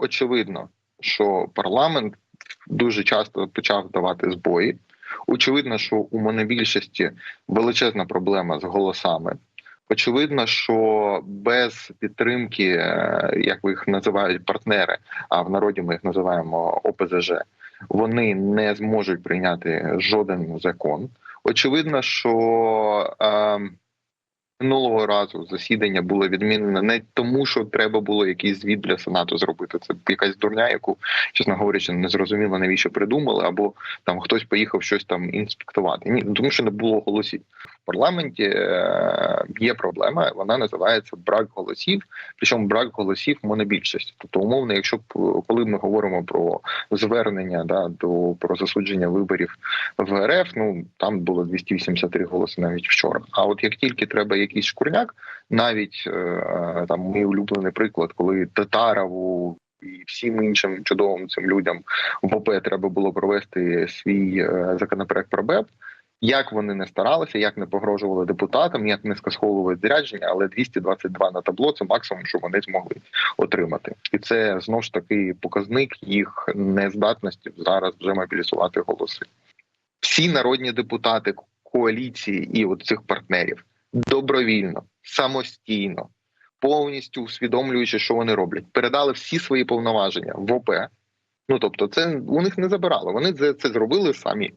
очевидно, що парламент дуже часто почав давати збої. Очевидно, що у монобільшості величезна проблема з голосами. Очевидно, що без підтримки, е, як ви їх називають партнери, а в народі ми їх називаємо ОПЗЖ, вони не зможуть прийняти жоден закон. Очевидно, що е, минулого разу засідання було відмінено не тому, що треба було якийсь звіт для сенату зробити. Це якась дурня, яку, чесно говорячи, не зрозуміло навіщо придумали, або там хтось поїхав щось там інспектувати. Ні, тому що не було голосів в парламенті. Є проблема, вона називається брак голосів. Причому брак голосів монобільшості. Тобто, умовно, якщо коли ми говоримо про звернення да до про засудження виборів в РФ, ну там було 283 голоси навіть вчора. А от як тільки треба якийсь шкурняк, навіть е, там мій улюблений приклад, коли Татарову. І всім іншим чудовим цим людям в ОП треба було провести свій е, законопроект про БЕП. Як вони не старалися, як не погрожували депутатам, як не скасовували зрядження, але 222 на табло це максимум, що вони змогли отримати, і це знову ж таки показник їх нездатності зараз вже мобілізувати голоси. Всі народні депутати коаліції і от цих партнерів добровільно, самостійно, повністю усвідомлюючи, що вони роблять, передали всі свої повноваження в ОП. Ну тобто, це у них не забирало. Вони це, це зробили самі.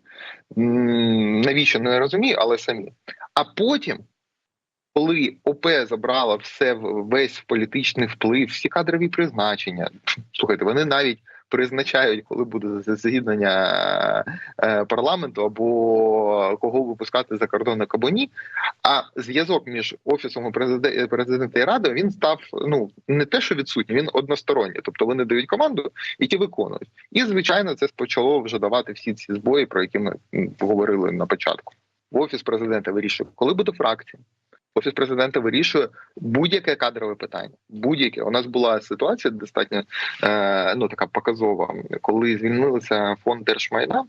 Навіщо не розумію, але самі. А потім, коли ОП забрала все весь політичний вплив, всі кадрові призначення, слухайте, вони навіть призначають, коли буде засідання е, парламенту або кого випускати за кордон або ні. А зв'язок між офісом президента, і радою він став ну не те, що відсутній, він односторонній. Тобто вони дають команду і ті виконують. І звичайно, це почало вже давати всі ці збої, про які ми говорили на початку. Офіс президента вирішує, коли буде фракція. Офіс президента вирішує будь-яке кадрове питання. Будь-яке у нас була ситуація достатньо е, ну така показова, коли звільнилися фонд держмайна.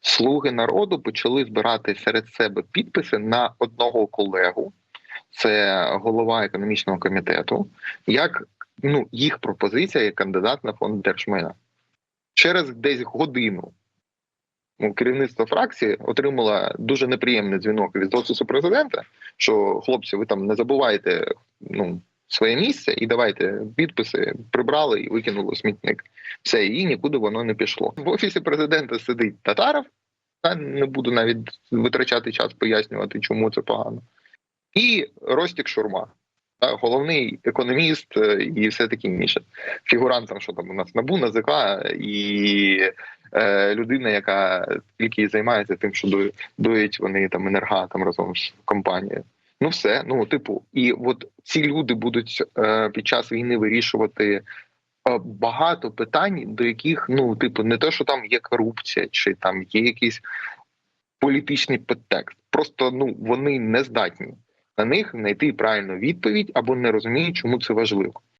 Слуги народу почали збирати серед себе підписи на одного колегу, це голова економічного комітету, як ну їх пропозиція як кандидат на фонд держмайна. Через десь годину ну, керівництво фракції отримало дуже неприємний дзвінок від офісу президента, що хлопці, ви там не забувайте ну, своє місце і давайте підписи прибрали і викинули у смітник. Все, і нікуди воно не пішло. В офісі президента сидить Татаров. Я не буду навіть витрачати час пояснювати, чому це погано. І Ростік Шурма, головний економіст е, і все таке інше. Фігурант там, що там у нас набу НАЗК і людина, яка тільки і займається тим, що до- доїть вони там енергатом разом з компанією. Ну, все, ну типу, і от ці люди будуть е, під час війни вирішувати е, багато питань, до яких ну, типу, не те, що там є корупція, чи там є якийсь політичний підтекст. Просто ну вони не здатні на них знайти правильну відповідь або не розуміють, чому це важливо.